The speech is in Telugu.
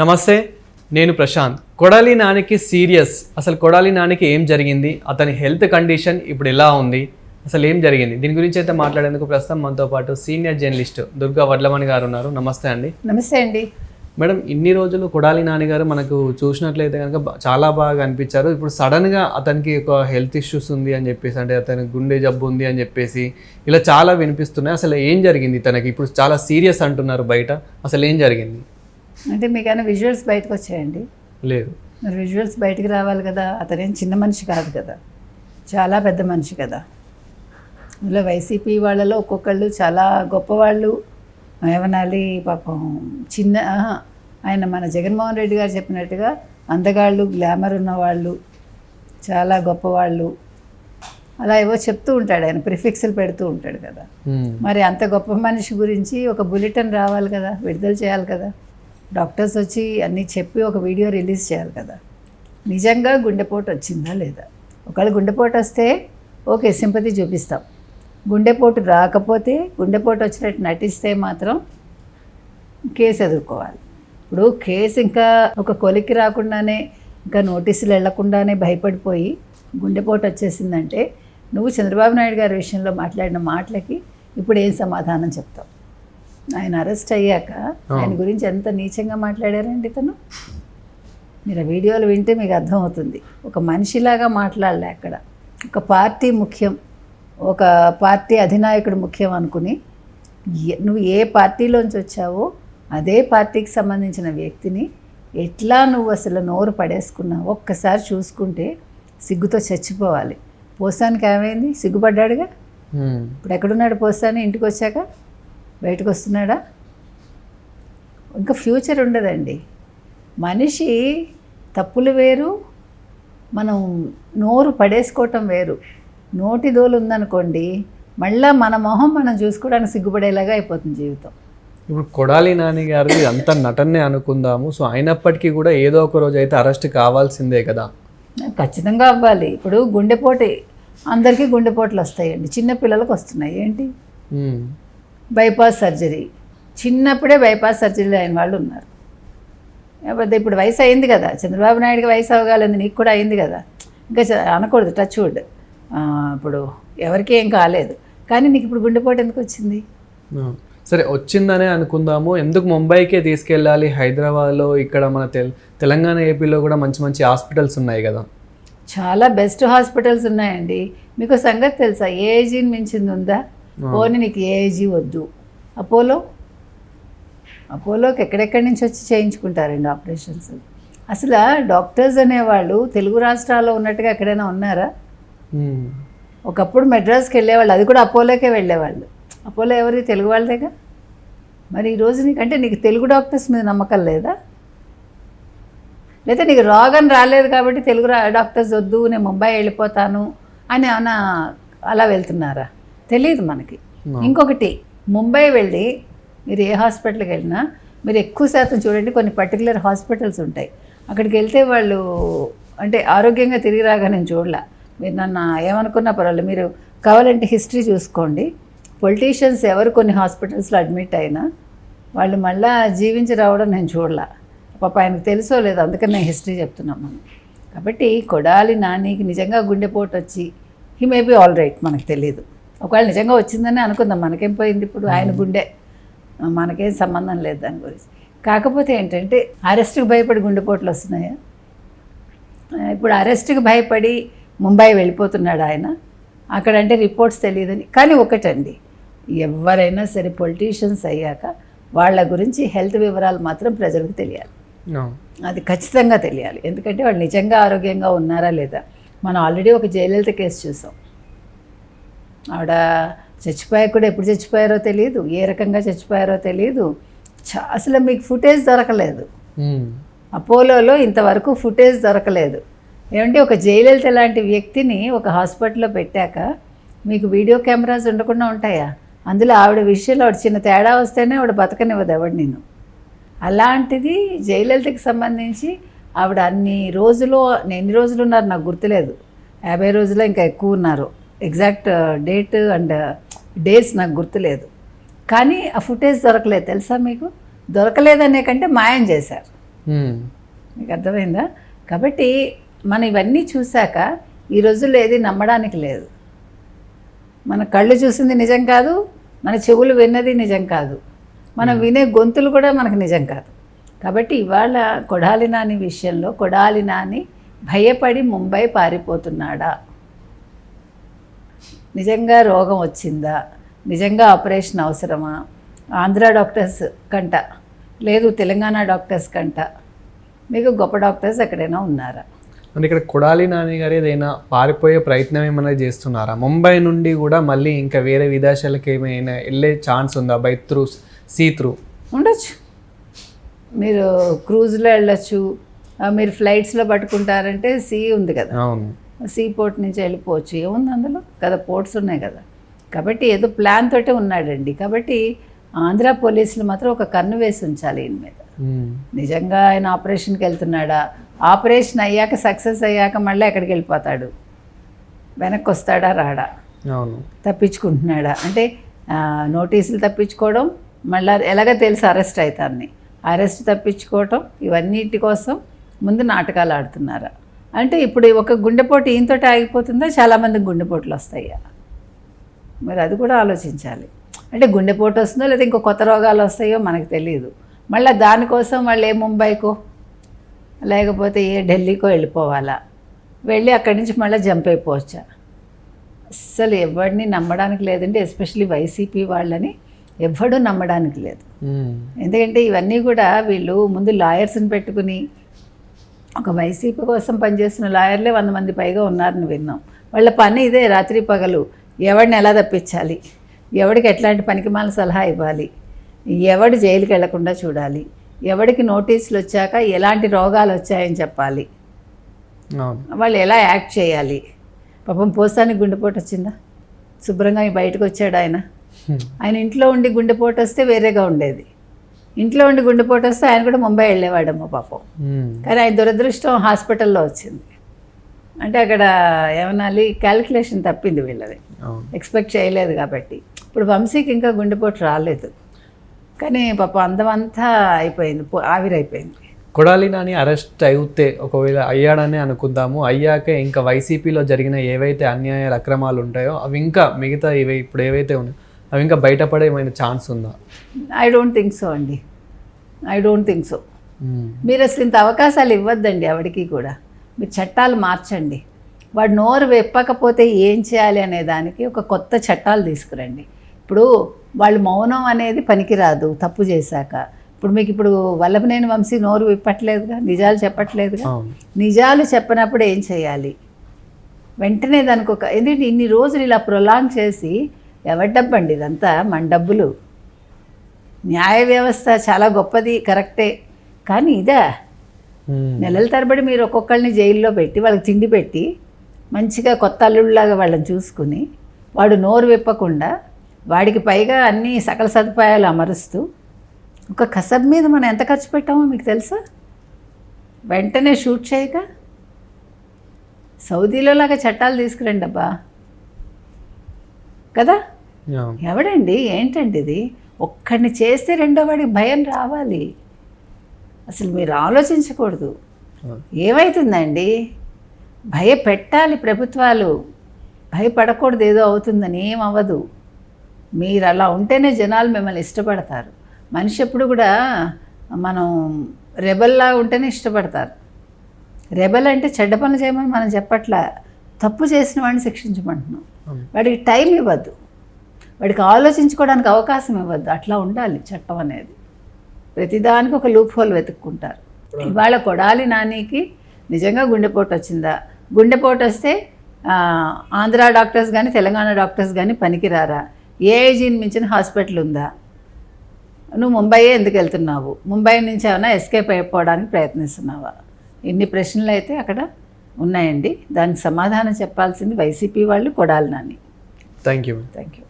నమస్తే నేను ప్రశాంత్. కొడాలి నానికి సీరియస్. అసలు కొడాలి నానికి ఏం జరిగింది? అతని హెల్త్ కండిషన్ ఇప్పుడు ఎలా ఉంది? అసలు ఏం జరిగింది? దీని గురించి అయితే మాట్లాడేందుకు ప్రస్తుతం మనతో పాటు సీనియర్ జర్నలిస్ట్ దుర్గా వడ్లమణి గారు ఉన్నారు. నమస్తే అండి. నమస్తే అండి. మేడం ఇన్ని రోజులు కొడాలి నాని గారు మనకు చూసినట్లయితే కనుక చాలా బాగా అనిపించారు. ఇప్పుడు సడన్గా అతనికి ఒక హెల్త్ ఇష్యూస్ ఉంది అని చెప్పేసి అంటే అతనికి గుండె జబ్బు ఉంది అని చెప్పేసి ఇలా చాలా వినిపిస్తున్నాయి. అసలు ఏం జరిగింది తనకి? ఇప్పుడు చాలా సీరియస్ అంటున్నారు బయట. అసలు ఏం జరిగింది? అంటే మీకైనా విజువల్స్ బయటకు వచ్చాయండి? లేదు. మరి విజువల్స్ బయటకు రావాలి కదా అతనేం చిన్న మనిషి కాదు కదా. చాలా పెద్ద మనిషి కదా. ఇలా వైసీపీ వాళ్ళలో ఒక్కొక్కళ్ళు చాలా గొప్పవాళ్ళు. ఏమనాలి పాపం చిన్న ఆయన మన జగన్మోహన్ రెడ్డి గారు చెప్పినట్టుగా అందగాళ్ళు గ్లామర్ ఉన్నవాళ్ళు చాలా గొప్పవాళ్ళు. అలా ఏవో చెప్తూ ఉంటాడు ఆయన ప్రిఫిక్స్లు పెడుతూ ఉంటాడు కదా. మరి అంత గొప్ప మనిషి గురించి ఒక బులెటిన్ రావాలి కదా విడుదల చేయాలి కదా. డాక్టర్స్ వచ్చి అన్నీ చెప్పి ఒక వీడియో రిలీజ్ చేయాలి కదా. నిజంగా గుండెపోటు వచ్చిందా లేదా? ఒకవేళ గుండెపోటు వస్తే ఓకే సింపతి చూపిస్తాం. గుండెపోటు రాకపోతే గుండెపోటు వచ్చినట్టు నటిస్తే మాత్రం కేసు ఎదుర్కోవాలి. ఇప్పుడు కేసు ఇంకా ఒక కొలికి రాకుండానే ఇంకా నోటీసులు వెళ్ళకుండానే భయపడిపోయి గుండెపోటు వచ్చేసిందంటే నువ్వు చంద్రబాబు నాయుడు గారి విషయంలో మాట్లాడిన మాటలకి ఇప్పుడు ఏం సమాధానం చెప్తావు? ఆయన అరెస్ట్ అయ్యాక ఆయన గురించి ఎంత నీచంగా మాట్లాడారండి తను? మీరు ఆ వీడియోలు వింటే మీకు అర్థమవుతుంది. ఒక మనిషిలాగా మాట్లాడలే అక్కడ. ఒక పార్టీ ముఖ్యం ఒక పార్టీ అధినాయకుడు ముఖ్యం అనుకుని నువ్వు ఏ పార్టీలోంచి వచ్చావో అదే పార్టీకి సంబంధించిన వ్యక్తిని ఎట్లా నువ్వు అసలు నోరు పడేసుకున్నావు ఒక్కసారి చూసుకుంటే సిగ్గుతో చచ్చిపోవాలి. పోసానికి ఏమైంది? సిగ్గుపడ్డాడుగా. ఇప్పుడు ఎక్కడున్నాడు పోస్తాను ఇంటికి వచ్చాక బయటకు వస్తున్నాడా ఇంకా ఫ్యూచర్ ఉండదండి. మనిషి తప్పులు వేరు మనం నోరు పడేసుకోవటం వేరు. నోటి దోలు ఉందనుకోండి మళ్ళా మన మొహం మనం చూసుకోవడానికి సిగ్గుపడేలాగా అయిపోతుంది జీవితం. ఇప్పుడు కొడాలి నాని గారు అంత నటనే అనుకుందాము. సో అయినప్పటికీ కూడా ఏదో ఒక రోజు అయితే అరెస్ట్ కావాల్సిందే కదా. ఖచ్చితంగా అవ్వాలి. ఇప్పుడు గుండెపోటు అందరికీ గుండెపోట్లు వస్తాయండి. చిన్న పిల్లలకు వస్తున్నాయి. ఏంటి. Bypass surgery. చిన్నప్పుడే బైపాస్ సర్జరీ అయిన వాళ్ళు ఉన్నారు. కాకపోతే ఇప్పుడు వయసు అయింది కదా. చంద్రబాబు నాయుడుకి వయసు అవగాలేదు నీకు కూడా అయింది కదా. ఇంకా అనకూడదు టచ్ వుడ్ ఇప్పుడు ఎవరికీ ఏం కాలేదు. కానీ నీకు ఇప్పుడు గుండెపోటు ఎందుకు వచ్చింది. సరే వచ్చిందనే అనుకుందాము. ఎందుకు ముంబైకే తీసుకెళ్ళాలి? హైదరాబాద్లో ఇక్కడ మన తెల్ తెలంగాణ ఏపీలో కూడా మంచి మంచి హాస్పిటల్స్ ఉన్నాయి కదా. చాలా బెస్ట్ హాస్పిటల్స్ ఉన్నాయండి. మీకు సంగతి తెలుసా? ఏజీని మించింది ఉందా? పోనీ నీకు ఏజీ వద్దు. అపోలో? అపోలోకి ఎక్కడెక్కడి నుంచి వచ్చి చేయించుకుంటారండి ఆపరేషన్స్? అసలు డాక్టర్స్ అనేవాళ్ళు తెలుగు రాష్ట్రాల్లో ఉన్నట్టుగా ఎక్కడైనా ఉన్నారా. ఒకప్పుడు మెడ్రాస్కి వెళ్ళేవాళ్ళు అది కూడా అపోలోకే వెళ్ళేవాళ్ళు. అపోలో ఎవరి తెలుగు వాళ్ళదేగా? మరి ఈరోజు నీకంటే నీకు తెలుగు డాక్టర్స్ మీద నమ్మకం లేదా? లేదా నీకు రోగం రాలేదు కాబట్టి తెలుగు డాక్టర్స్ వద్దు నేను ముంబై వెళ్ళిపోతాను అని ఏమన్నా అలా వెళ్తున్నారా? తెలియదు మనకి. ఇంకొకటి ముంబై వెళ్ళి మీరు ఏ హాస్పిటల్కి వెళ్ళినా మీరు ఎక్కువ శాతం చూడండి కొన్ని పర్టికులర్ హాస్పిటల్స్ ఉంటాయి. అక్కడికి వెళ్తే వాళ్ళు అంటే ఆరోగ్యంగా తిరిగి రాగా నేను చూడలే. మీరు నన్ను ఏమనుకున్నా పర్వాలేదు. మీరు కావాలంటే హిస్టరీ చూసుకోండి. పొలిటీషియన్స్ ఎవరు కొన్ని హాస్పిటల్స్లో అడ్మిట్ అయినా వాళ్ళు మళ్ళా జీవించి రావడం నేను చూడలే. పాప ఆయనకు తెలుసో లేదు అందుకని నేను హిస్టరీ చెప్తున్నాం మనం కాబట్టి కొడాలి నానికి నిజంగా గుండెపోటు వచ్చి he may be all right మనకు తెలియదు ఒకవేళ నిజంగా వచ్చిందని అనుకుందాం. మనకేం పోయింది ఇప్పుడు? ఆయన గుండె. మనకేం సంబంధం లేదు దాని గురించి. కాకపోతే ఏంటంటే అరెస్ట్కి భయపడి గుండెపోట్లు వస్తున్నాయా? ఇప్పుడు అరెస్ట్కి భయపడి ముంబై వెళ్ళిపోతున్నాడు ఆయన. అక్కడంటే రిపోర్ట్స్ తెలియదని. కానీ ఒకటండి ఎవరైనా సరే పొలిటీషియన్స్ అయ్యాక వాళ్ళ గురించి హెల్త్ వివరాలు మాత్రం ప్రజలకు తెలియాలి. అది ఖచ్చితంగా తెలియాలి. ఎందుకంటే వాళ్ళు నిజంగా ఆరోగ్యంగా ఉన్నారా లేదా? మనం ఆల్రెడీ ఒక జయలలిత కేసు చూసాం. ఆవిడ చచ్చిపోయాక కూడా ఎప్పుడు చచ్చిపోయారో తెలియదు ఏ రకంగా చచ్చిపోయారో తెలియదు అసలు మీకు ఫుటేజ్ దొరకలేదు. అపోలోలో ఇంతవరకు ఫుటేజ్ దొరకలేదు. ఏమంటే ఒక జయలలిత లాంటి వ్యక్తిని ఒక హాస్పిటల్లో పెట్టాక మీకు వీడియో కెమెరాస్ ఉండకుండా ఉంటాయా? అందులో ఆవిడ విషయంలో ఆవిడ చిన్న తేడా వస్తేనే ఆవిడ బతకనివ్వదు ఎవడు నేను అలాంటిది జయలలితకి సంబంధించి ఆవిడ అన్ని రోజులు ఎన్ని రోజులు ఉన్నారు నాకు గుర్తులేదు. యాభై రోజులు ఇంకా ఎక్కువ ఉన్నారు. ఎగ్జాక్ట్ డేట్ అండ్ డేస్ నాకు గుర్తులేదు. కానీ ఆ ఫుటేజ్ దొరకలేదు. తెలుసా మీకు? దొరకలేదనే కంటే మాయం చేశారు. మీకు అర్థమైందా? కాబట్టి మనం ఇవన్నీ చూశాక ఈ రోజుల్లో ఏది నమ్మడానికి లేదు. మన కళ్ళు చూసింది నిజం కాదు మన చెవులు విన్నది నిజం కాదు. మనం వినే గొంతులు కూడా మనకు నిజం కాదు. కాబట్టి ఇవాళ కొడాలి నాని విషయంలో కొడాలి నాని భయపడి ముంబై పారిపోతున్నాడా? నిజంగా రోగం వచ్చిందా? నిజంగా ఆపరేషన్ అవసరమా? ఆంధ్ర డాక్టర్స్ కంట లేదు తెలంగాణ డాక్టర్స్ కంట మీకు గొప్ప డాక్టర్స్ ఎక్కడైనా ఉన్నారా? అంటే ఇక్కడ కొడాలి నాని గారు ఏదైనా పారిపోయే ప్రయత్నం ఏమైనా చేస్తున్నారా? ముంబై నుండి కూడా మళ్ళీ ఇంకా వేరే విదేశాలకు ఏమైనా వెళ్ళే ఛాన్స్ ఉందా? By through sea through? ఉండొచ్చు. మీరు క్రూజ్లో వెళ్ళొచ్చు. మీరు ఫ్లైట్స్లో పట్టుకుంటారంటే సీ ఉంది కదా. అవును. సీ పోర్ట్ నుంచి వెళ్ళిపోవచ్చు. ఏముంది అందులో? కదా పోర్ట్స్ ఉన్నాయి కదా. కాబట్టి ఏదో ప్లాన్ తోటే ఉన్నాడండి. కాబట్టి ఆంధ్ర పోలీసులు మాత్రం ఒక కన్ను వేసి ఉంచాలి ఈయన మీద. నిజంగా ఆయన ఆపరేషన్కి వెళ్తున్నాడా? ఆపరేషన్ అయ్యాక సక్సెస్ అయ్యాక మళ్ళీ ఎక్కడికి వెళ్ళిపోతాడు? వెనక్కి వస్తాడా రాడా తప్పించుకుంటున్నాడా? అంటే నోటీసులు తప్పించుకోవడం మళ్ళీ ఎలాగ తెలుసు అరెస్ట్ అవుతాన్ని. అరెస్ట్ తప్పించుకోవటం ఇవన్నిటి కోసం ముందు నాటకాలు ఆడుతున్నారా? అంటే ఇప్పుడు ఒక గుండెపోటు ఈయనతోటి ఆగిపోతుందా? చాలామందికి గుండెపోట్లు వస్తాయా మరి అది కూడా ఆలోచించాలి. అంటే గుండెపోటు వస్తుందో లేదా ఇంకో కొత్త రోగాలు వస్తాయో మనకు తెలియదు. మళ్ళీ దానికోసం వాళ్ళు ఏ ముంబైకో లేకపోతే ఏ ఢిల్లీకో వెళ్ళిపోవాలా? వెళ్ళి అక్కడి నుంచి మళ్ళీ జంప్ అయిపోవచ్చా? అస్సలు ఎవరిని నమ్మడానికి లేదంటే ఎస్పెషలీ వైసీపీ వాళ్ళని ఎవ్వడూ నమ్మడానికి లేదు. ఎందుకంటే ఇవన్నీ కూడా వీళ్ళు ముందు లాయర్స్ని పెట్టుకుని ఒక వైసీపీ కోసం పనిచేస్తున్న లాయర్లే వంద మంది పైగా ఉన్నారని విన్నాం. వాళ్ళ పని ఇదే రాత్రి పగలు. ఎవడిని ఎలా తప్పించాలి? ఎవడికి ఎట్లాంటి పనికిమాల సలహా ఇవ్వాలి? ఎవడు జైలుకి వెళ్ళకుండా చూడాలి? ఎవడికి నోటీసులు వచ్చాక ఎలాంటి రోగాలు వచ్చాయని చెప్పాలి? వాళ్ళు ఎలా యాక్ట్ చేయాలి? పాపం పోస్తానికి గుండెపోటు వచ్చిందా? శుభ్రంగా బయటకు వచ్చాడు ఆయన. ఆయన ఇంట్లో ఉండి గుండెపోటు వస్తే వేరేగా ఉండేది. ఇంట్లో ఉండి గుండెపోటు వస్తే ఆయన కూడా ముంబై వెళ్ళేవాడమ్మ పాపం. కానీ ఆయన దురదృష్టం హాస్పిటల్లో వచ్చింది. అంటే అక్కడ ఏమనాలి క్యాలిక్యులేషన్ తప్పింది వీళ్ళది. ఎక్స్పెక్ట్ చేయలేదు కాబట్టి. ఇప్పుడు వంశీకి ఇంకా గుండెపోటు రాలేదు. కానీ పాపం అందమంతా అయిపోయింది. ఆవిరైపోయింది. కొడాలి నాని అరెస్ట్ అయితే ఒకవేళ అయ్యాడని అనుకుందాము. అయ్యాక ఇంకా వైసీపీలో జరిగిన ఏవైతే అన్యాయాలు అక్రమాలు ఉంటాయో అవి ఇంకా మిగతా ఇవి ఇప్పుడు ఏవైతే ఉన్నాయో అవి ఇంకా బయటపడే ఏమైనా ఛాన్స్ ఉందా? ఐ డోంట్ థింక్ సో అండి. I don't think so. మీరు అసలు ఇంత అవకాశాలు ఇవ్వద్దండి ఎవరికి కూడా. మీరు చట్టాలు మార్చండి. వాడు నోరు వెప్పకపోతే ఏం చేయాలి అనే దానికి ఒక కొత్త చట్టాలు తీసుకురండి. ఇప్పుడు వాళ్ళు మౌనం అనేది పనికిరాదు తప్పు చేశాక. ఇప్పుడు మీకు ఇప్పుడు వల్లభనేని వంశీ నోరు విప్పట్లేదుగా నిజాలు చెప్పట్లేదుగా. నిజాలు చెప్పనప్పుడు ఏం చేయాలి? వెంటనే దానికి ఒక ఎందుకంటే ఇన్ని రోజులు ఇలా ప్రొలాంగ్ చేసి ఎవరి డబ్బండి ఇదంతా? మన డబ్బులు. న్యాయ వ్యవస్థ చాలా గొప్పది కరెక్టే. కానీ ఇదా. నెలల తరబడి మీరు ఒక్కొక్కరిని జైల్లో పెట్టి వాళ్ళకి తిండి పెట్టి మంచిగా కొత్త అల్లుళ్ళలాగా వాళ్ళని చూసుకుని వాడు నోరు విప్పకుండా వాడికి పైగా అన్ని సకల సదుపాయాలు అమరుస్తూ ఒక కసబ్ మీద మనం ఎంత ఖర్చు పెట్టామో మీకు తెలుసా? వెంటనే షూట్ చేయక సౌదీలో లాగా చట్టాలు తీసుకురండి అబ్బా కదా? ఎవడండి? ఏంటండి ఇది ఒక్కడిని చేస్తే రెండో వాడికి భయం రావాలి. అసలు మీరు ఆలోచించకూడదు. ఏమవుతుందండి భయపెట్టాలి ప్రభుత్వాలు. భయపడకూడదు ఏదో అవుతుందని ఏం అవ్వదు. మీరు అలా ఉంటేనే జనాలు మిమ్మల్ని ఇష్టపడతారు. మనిషి ఎప్పుడు కూడా మనం రెబల్లా ఉంటేనే ఇష్టపడతారు. రెబల్ అంటే చెడ్డ పనులు చేయమని మనం చెప్పట్లా. తప్పు చేసిన వాడిని శిక్షించమంటున్నాం. వాడికి టైం ఇవ్వద్దు. వాడికి ఆలోచించుకోవడానికి అవకాశం ఇవ్వద్దు. అట్లా ఉండాలి చట్టం అనేది. ప్రతిదానికి ఒక లూప్ హోల్ వెతుక్కుంటారు. ఇవాళ కొడాలి నానికి నిజంగా గుండెపోటు వచ్చిందా? గుండెపోటు వస్తే ఆంధ్ర డాక్టర్స్ కానీ తెలంగాణ డాక్టర్స్ కానీ పనికిరారా? ఏ ఏజీని మించిన హాస్పిటల్ ఉందా? నువ్వు ముంబైయే ఎందుకు వెళ్తున్నావు? ముంబై నుంచి ఏమైనా ఎస్కేప్ అయిపోవడానికి ప్రయత్నిస్తున్నావా? ఇన్ని ప్రశ్నలు అయితే అక్కడ ఉన్నాయండి. దానికి సమాధానం చెప్పాల్సింది వైసీపీ వాళ్ళు Kodali Nani. Thank you thank you